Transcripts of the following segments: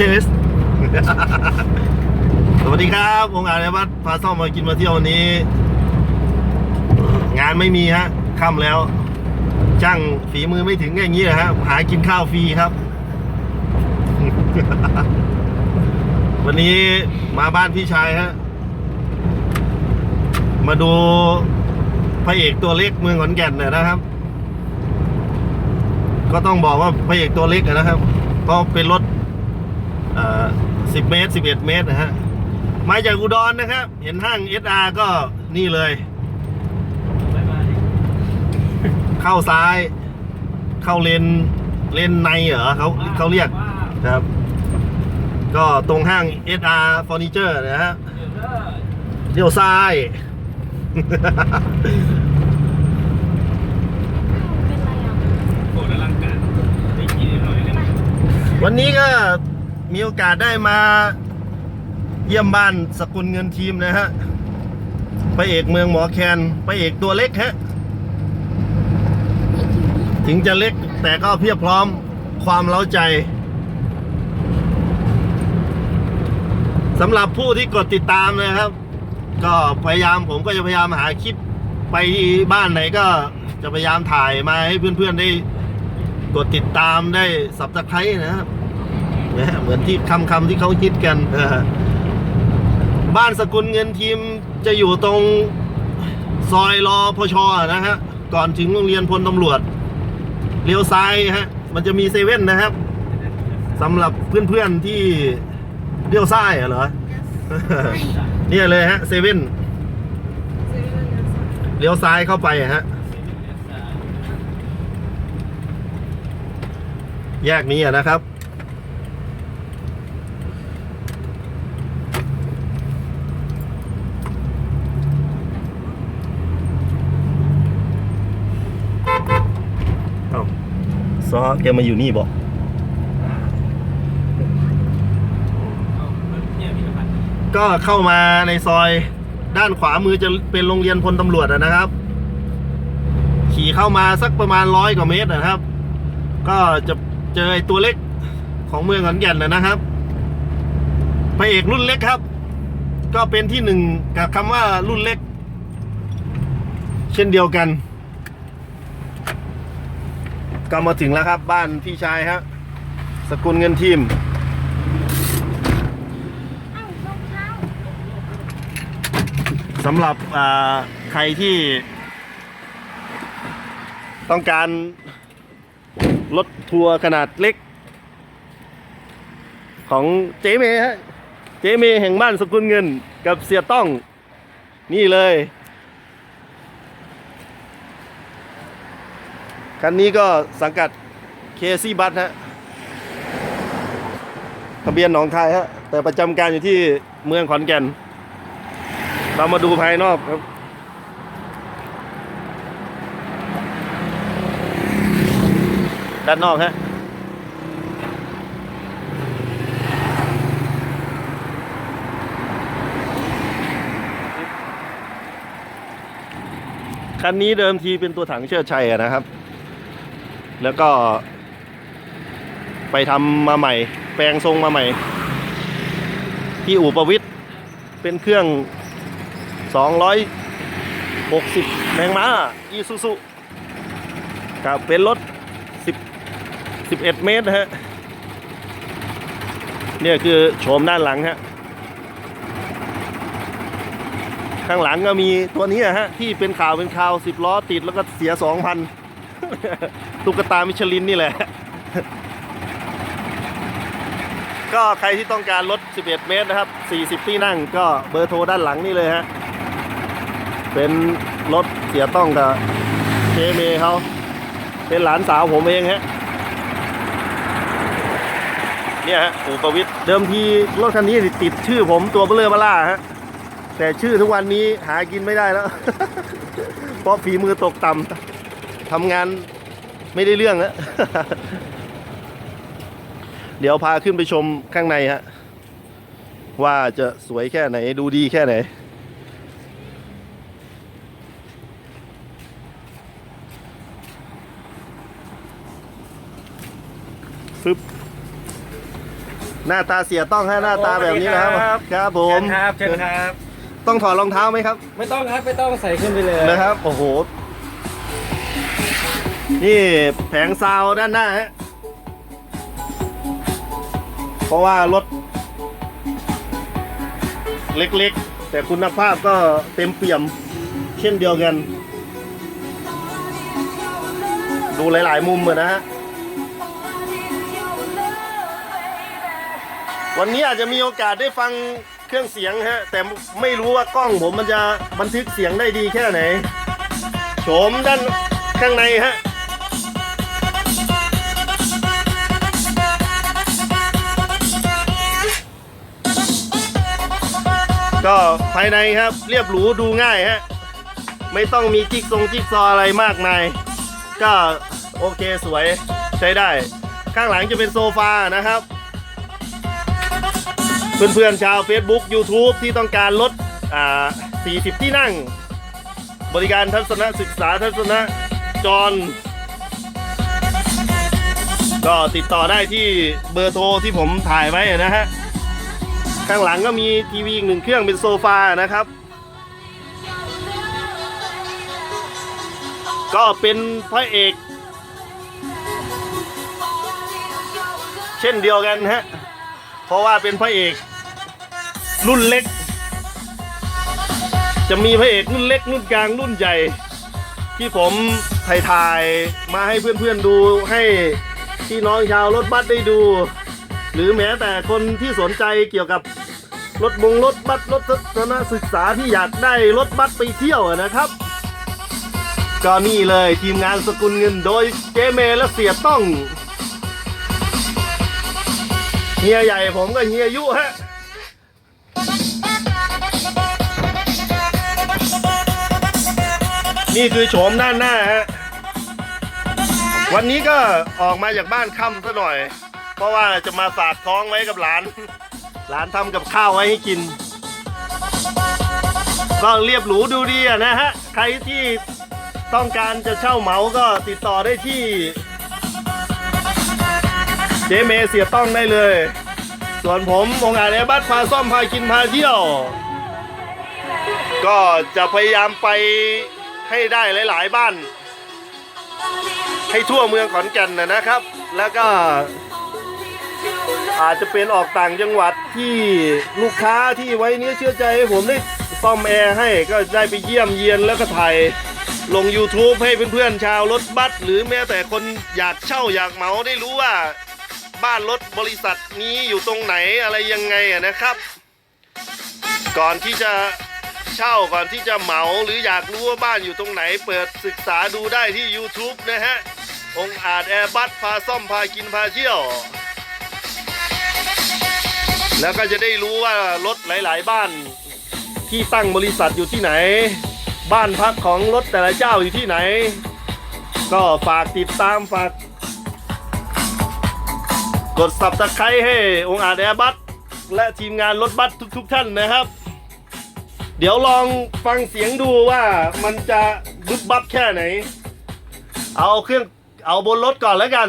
สสวัสดีครับองค์การในวัดพาซ่อมมากินมาเที่ยววันนี้ งานไม่มีฮะค่ำแล้วช่างฝีมือไม่ถึงอย่างนี้นะฮะหากินข้าวฟรีครับ วันนี้มาบ้านพี่ชายฮะมาดูพระเอกตัวเล็กเมืองขอนแก่นเนี่ยนะครับ ก็ต้องบอกว่าพระเอกตัวเล็กนะครับ ก็เป็นรถ สิบเมตรสิบเอ็ดเมตรนะฮะ มาจากอุดรนะครับ เห็นห้าง SR ก็นี่เลย เข้าซ้าย เข้าเลนเลนในเหรอเขาเขาเรียกครับ ก็ตรงห้าง SR Furniture นะฮะเลี้ยวซ้ายโอ้แล้วร่างกายได้กินหน่อยเลยวันนี้ก็ มีโอกาสได้มาเยี่ยมบ้านสกุลเงินทีมนะฮะพระเอกเมืองหมอแคนพระเอกตัวเล็กฮะถึงจะเล็กแต่ก็เพียบพร้อมความเล้าใจสำหรับผู้ที่กดติดตามนะครับ ก็พยายามผมก็จะพยายามหาคลิปไปบ้านไหนก็จะพยายามถ่ายมาให้เพื่อนๆได้กดติดตามได้สับตะไคร้นะครับ นะฮะเหมือนที่คำคำที่เขาคิดกันบ้านสกุลเงินทีมจะอยู่ตรงซอยรอพชนะฮะก่อนถึงโรงเรียนพลตำรวจเลี้ยวซ้ายฮะ มันจะมีเซเว่นนะครับสำหรับเพื่อนๆที่เลี้ยวซ้ายเหรอเนี่ยเลยฮะเซเว่นเลี้ยวซ้ายเข้าไปฮะแยกนี้นะครับ ซอแกมาอยู่นี่บอกก็เข้ามาในซอยด้านขวามือจะเป็นโรงเรียนพลตำรวจนะครับ ขี่เข้ามาสักประมาณร้อยกว่าเมตรนะครับ ก็จะเจอไอตัวเล็กของเมืองขอนแก่นนะครับพระเอกรุ่นเล็กครับ ก็เป็นที่หนึ่งกับคำว่ารุ่นเล็ก เช่นเดียวกัน ก็มาถึงแล้วครับบ้านพี่ชายฮะสกุลเงินทีมสำหรับอ่าใครที่ ต้องการรถทัวร์ขนาดเล็ก ของเจเมฮะเจเมแห่งบ้านสกุลเงินกับเสียต้อง นี่เลย คันนี้ก็สังกัดเคซี่บัสฮะทะเบียนหนองคายฮะแต่ประจำการอยู่ที่เมืองขอนแก่น เรามาดูภายนอกครับ ด้านนอกฮะคันนี้เดิมทีเป็นตัวถังเชิดชัยนะครับ แล้วก็ ไปทำมาใหม่ แปลงทรงมาใหม่ ที่อู่ประวิทย์เป็นเครื่อง 260 แรงม้าอีซูซุกับเป็นรถ 10 11 เมตรนะฮะเนี่ยคือโฉมด้านหลังฮะข้างหลังก็มีตัวนี้ฮะที่เป็นข่าวเป็นข่าว10ล้อติดแล้วก็เสีย2,000 ตุ๊กตามิชลินนี่แหละ ก็ใครที่ต้องการรถ 11 เมตรนะครับ 40 ที่นั่งก็เบอร์โทรด้านหลังนี่เลยฮะ เป็นรถเสียต้องกับเคเมเขาเป็นหลานสาวผมเองฮะเนี่ยฮะอู่ประวิทย์เดิมทีรถคันนี้ติดชื่อผมตัวเบลเลอร์มาล่าฮะแต่ชื่อทุกวันนี้หากินไม่ได้แล้ว เพราะฝีมือตกต่ำ ทำงานไม่ได้เรื่องแล้วเดี๋ยวพาขึ้นไปชมข้างในฮะ ว่าจะสวยแค่ไหนดูดีแค่ไหนฟึบหน้าตาเสียต้องให้หน้าตาแบบนี้นะครับ ครับครับผเชิมญครับเชิญครับ ต้องถอดรองเท้าไหมครับ ไม่ต้องครับ ไม่ต้องใส่ขึ้นไปเลยนะครับ โอ้โห นี่แผงซาวด้านหน้าฮะเพราะว่ารถ เล็กๆ แต่คุณภาพก็เต็มเปี่ยมเช่นเดียวกัน ดูหลายๆมุมเลยนะฮะวันนี้อาจจะมีโอกาสได้ฟังเครื่องเสียงฮะ แต่ไม่รู้ว่ากล้องผมมันจะบันทึกเสียงได้ดีแค่ไหนโฉมด้านข้างในฮะ ก็ภายในครับเรียบหรูดูง่ายฮะ ไม่ต้องมีจิ๊กซงจิ๊กซออะไรมากมาย ก็โอเคสวยใช้ได้ ข้างหลังจะเป็นโซฟานะครับ เพื่อนๆชาว Facebook YouTube ที่ต้องการลดอ่า40 ที่นั่ง บริการทัศนศึกษาทัศนจร ก็ติดต่อได้ที่เบอร์โทรที่ผมถ่ายไว้นะฮะ ข้างหลังก็มีทีวีอีกหนึ่งเครื่องเป็นโซฟานะครับ ก็เป็นพระเอก เช่นเดียวกันฮะ เพราะว่าเป็นพระเอก รุ่นเล็ก จะมีพระเอกรุ่นเล็กรุ่นกลางรุ่นใหญ่ ที่ผมถ่ายถ่ายๆมาให้เพื่อนๆดูให้พี่น้องชาวรถบัสได้ดู หรือแม้แต่คนที่สนใจเกี่ยวกับ รถมงรถบัสรถทัศนศึกษาที่อยากได้รถบัสไปเที่ยวนะครับ ก็นี่เลยทีมงานสกุลเงินโดยเจเมและเสียต้องเฮียใหญ่ผมก็เฮียยุฮะนี่คือโฉมด้านหน้าฮะ วันนี้ก็ออกมาจากบ้านค่ำซะหน่อย เพราะว่าจะมาฝากท้องไว้กับหลาน หลานทำกับข้าวไว้ให้กิน ก็เรียบหรูดูดีอะนะฮะ ใครที่ต้องการจะเช่าเหมาก็ติดต่อได้ที่เจเมเสียต้องได้เลย ส่วนผมองค์อาจแอร์บัสพาซ่อมพากินพาเที่ยว ก็จะพยายามไปให้ได้หลาย ๆ บ้าน ให้ทั่วเมืองขอนแก่นนะนะครับ แล้วก็ อาจจะเป็นออกต่างจังหวัดที่ลูกค้าที่ไว้เนื้อเชื่อใจให้ผมได้ซ่อมแอร์ให้ก็ได้ไปเยี่ยมเยียนแล้วก็ถ่ายลง YouTube ให้เพื่อนๆชาวรถบัสหรือแม้แต่คนอยากเช่าอยากเหมาได้รู้ว่า บ้านรถบริษัทนี้อยู่ตรงไหนอะไรยังไงนะครับ ก่อนที่จะเช่าก่อนที่จะเหมาหรืออยากรู้ว่าบ้านอยู่ตรงไหน เปิดศึกษาดูได้ที่ YouTube นะฮะองค์อาจแอร์บัสพาซ่อมพากินพาเที่ยว แล้วก็จะได้รู้ว่ารถหลาย ๆ บ้านที่ตั้งบริษัทอยู่ที่ไหน บ้านพักของรถแต่ละเจ้าอยู่ที่ไหน ก็ฝากติดตามฝาก กดสับตะไคร้ให้องอาจแอร์บัสและทีมงานรถบัสทุก ๆ ท่านนะครับ เดี๋ยวลองฟังเสียงดูว่ามันจะบึบบับแค่ไหน เอาเครื่องเอาบนรถก่อนแล้วกัน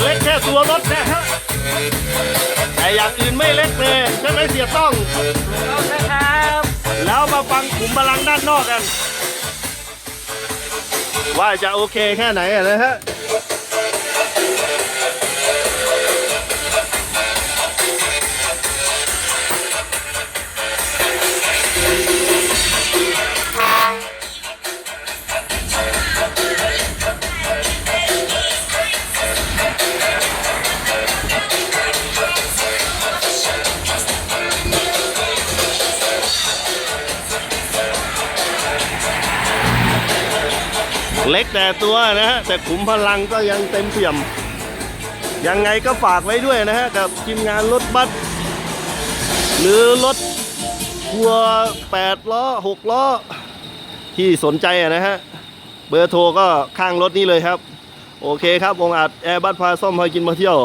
เล็กแค่ตัวรถนะฮะแต่อย่างอื่นไม่เล็กเลยใช่ไหมเสียต้องเอาละครับ แล้วมาฟังขุมพลังด้านนอกกัน ว่าจะโอเคแค่ไหนอะนะฮะ เล็กแต่ตัวนะฮะแต่ขุมพลังก็ยังเต็มเปี่ยม ยังไงก็ฝากไว้ด้วยนะฮะกับทีมงานรถบัสหรือรถทัวร์8ล้อ6ล้อที่สนใจนะฮะเบอร์โทรก็ข้างรถนี้เลยครับ โอเคครับองอาจแอร์บัสพาซ่อมพากินมาเที่ยว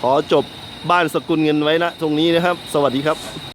ขอจบบ้านสกุลเงินไว้นะตรงนี้นะครับ สวัสดีครับ